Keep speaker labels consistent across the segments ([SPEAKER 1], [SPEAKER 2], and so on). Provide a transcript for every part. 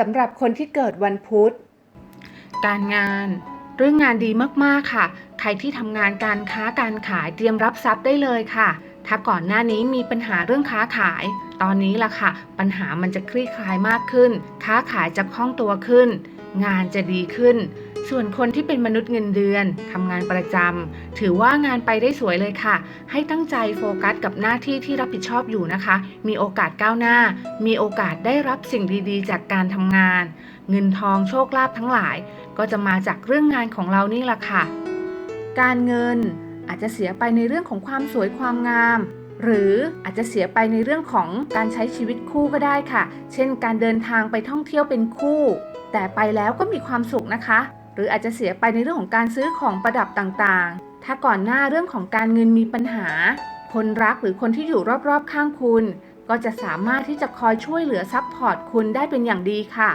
[SPEAKER 1] สำหรับคนที่เกิดวันพุธ
[SPEAKER 2] การงาน เรื่องงานดีมากๆค่ะ ใครที่ทำงานการค้าการขายเตรียมรับทรัพย์ได้เลยค่ะ ถ้าก่อนหน้านี้มีปัญหาเรื่องค้าขาย ตอนนี้ล่ะค่ะ ปัญหามันจะคลี่คลายมากขึ้น ค้าขายจะคล่องตัวขึ้น งานจะดีขึ้น ส่วนคนที่เป็นมนุษย์เงินเดือนทำงานประจำถือว่างานไปได้สวยเลยค่ะ ให้ตั้งใจโฟกัสกับหน้าที่ที่รับผิดชอบอยู่นะคะ มีโอกาสก้าวหน้า มีโอกาสได้รับสิ่งดีๆ จากการทำงาน เงินทองโชคลาภทั้งหลาย ก็จะมาจากเรื่องงานของเรานี่แหละค่ะ การเงินอาจจะเสียไปในเรื่องของความสวยความงาม หรืออาจจะเสียไปในเรื่องของการใช้ชีวิตคู่ก็ได้ค่ะ เช่น การเดินทางไปท่องเที่ยวเป็นคู่ แต่ไปแล้วก็มีความสุขนะคะ รืออาจจะเสียไปในเรื่องของการซื้อของประดับต่างๆ ถ้าก่อนหน้าเรื่องของการเงินมีปัญหา คนรักหรือคนที่อยู่รอบๆ ข้างคุณ ก็จะสามารถที่จะคอยช่วยเหลือซัพพอร์ตคุณได้เป็นอย่างดีค่ะ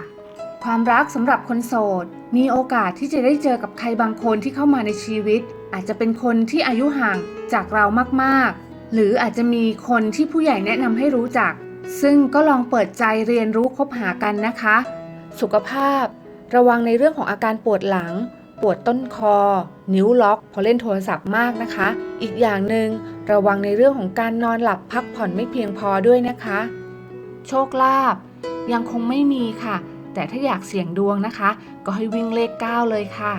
[SPEAKER 2] ความรักสำหรับคนโสด มีโอกาสที่จะได้เจอกับใครบางคนที่เข้ามาในชีวิต อาจจะเป็นคนที่อายุห่างจากเรามากๆ หรืออาจจะมีคนที่ผู้ใหญ่แนะนำให้รู้จัก ซึ่งก็ลองเปิดใจเรียนรู้คบหากันนะคะ สุขภาพ ระวังในเรื่องของอาการปวดหลัง ปวดต้นคอ นิ้วล็อก พอเล่นโทรศัพท์มากนะคะ อีกอย่างหนึ่งระวังในเรื่องของการนอนหลับพักผ่อนไม่เพียงพอด้วยนะคะ โชคลาภยังคงไม่มีค่ะ แต่ถ้าอยากเสี่ยงดวงนะคะ ก็ให้วิ่งเลข 9 เลยค่ะ